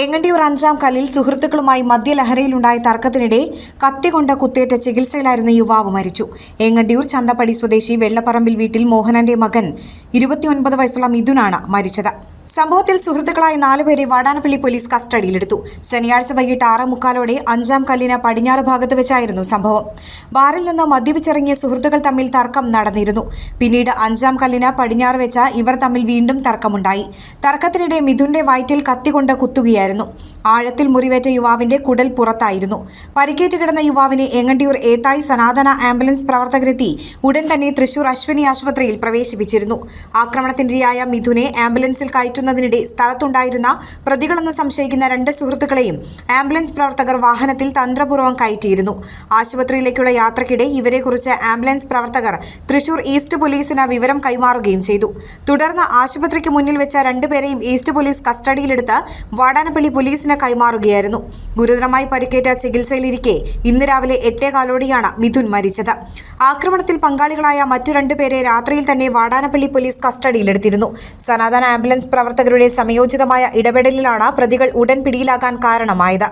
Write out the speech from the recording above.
ഏങ്ങണ്ടിയൂർ അഞ്ചാം കല്ലിൽ സുഹൃത്തുക്കളുമായി മദ്യലഹരിയിലുണ്ടായ തർക്കത്തിനിടെ കത്തികൊണ്ട് കുത്തേറ്റ ചികിത്സയിലായിരുന്ന യുവാവ് മരിച്ചു. ഏങ്ങണ്ടിയൂർ ചന്തപ്പടി സ്വദേശി വെള്ളപ്പറമ്പിൽ വീട്ടിൽ മോഹനന്റെ മകൻ ഇരുപത്തിയൊൻപത് വയസ്സുള്ള മിഥുനാണ് മരിച്ചത്. സംഭവത്തിൽ സുഹൃത്തുക്കളായ നാലുപേരെ വാടാനപ്പള്ളി പോലീസ് കസ്റ്റഡിയിലെടുത്തു. ശനിയാഴ്ച വൈകിട്ട് ആറ് മുക്കാലോടെ അഞ്ചാം കല്ലിന് പടിഞ്ഞാറ് ഭാഗത്ത് വെച്ചായിരുന്നു സംഭവം. ബാറിൽ നിന്ന് മദ്യപിച്ചിറങ്ങിയ സുഹൃത്തുക്കൾ തമ്മിൽ തർക്കം നടന്നിരുന്നു. പിന്നീട് അഞ്ചാം കല്ലിന് പടിഞ്ഞാറ് വെച്ച ഇവർ തമ്മിൽ വീണ്ടും തർക്കമുണ്ടായി. തർക്കത്തിനിടെ മിഥുന്റെ വയറ്റിൽ കത്തികൊണ്ട് കുത്തുകയായിരുന്നു. ആഴത്തിൽ മുറിവേറ്റ യുവാവിന്റെ കുടൽ പുറത്തായിരുന്നു. പരിക്കേറ്റ് കിടന്ന യുവാവിനെ എങ്ങണ്ടിയൂർ ഏതായി സനാതന ആംബുലൻസ് പ്രവർത്തകരെത്തി ഉടൻ തന്നെ തൃശൂർ അശ്വിനി ആശുപത്രിയിൽ പ്രവേശിപ്പിച്ചിരുന്നു. ആക്രമണത്തിനിരയായ മിഥുനെ ആംബുലൻസിൽ കയറ്റുന്നതിനിടെ സ്ഥലത്തുണ്ടായിരുന്ന പ്രതികളെന്ന് സംശയിക്കുന്ന രണ്ട് സുഹൃത്തുക്കളെയും ആംബുലൻസ് പ്രവർത്തകർ വാഹനത്തിൽ തന്ത്രപൂർവം കയറ്റിയിരുന്നു. ആശുപത്രിയിലേക്കുള്ള യാത്രക്കിടെ ഇവരെക്കുറിച്ച് ആംബുലൻസ് പ്രവർത്തകർ തൃശൂർ ഈസ്റ്റ് പോലീസിന് വിവരം കൈമാറുകയും ചെയ്തു. തുടർന്ന് ആശുപത്രിക്ക് മുന്നിൽ വെച്ച രണ്ടുപേരെയും ഈസ്റ്റ് പോലീസ് കസ്റ്റഡിയിലെടുത്ത് വാടാനപ്പള്ളി പോലീസിന് കൈമാറുകയായിരുന്നു. ഗുരുതരമായി പരിക്കേറ്റ ചികിത്സയിലിരിക്കെ ഇന്ന് രാവിലെ എട്ടേകാലോടെയാണ് മിഥുൻ മരിച്ചത്. ആക്രമണത്തിൽ പങ്കാളികളായ മറ്റു രണ്ടുപേരെ രാത്രിയിൽ തന്നെ വാടാനപ്പള്ളി പോലീസ് കസ്റ്റഡിയിലെടുത്തിരുന്നു. സനാതന ആംബുലൻസ് പ്രവർത്തകരുടെ സമയോചിതമായ ഇടപെടലിലാണ് പ്രതികൾ ഉടൻ പിടിയിലാകാൻ കാരണമായത്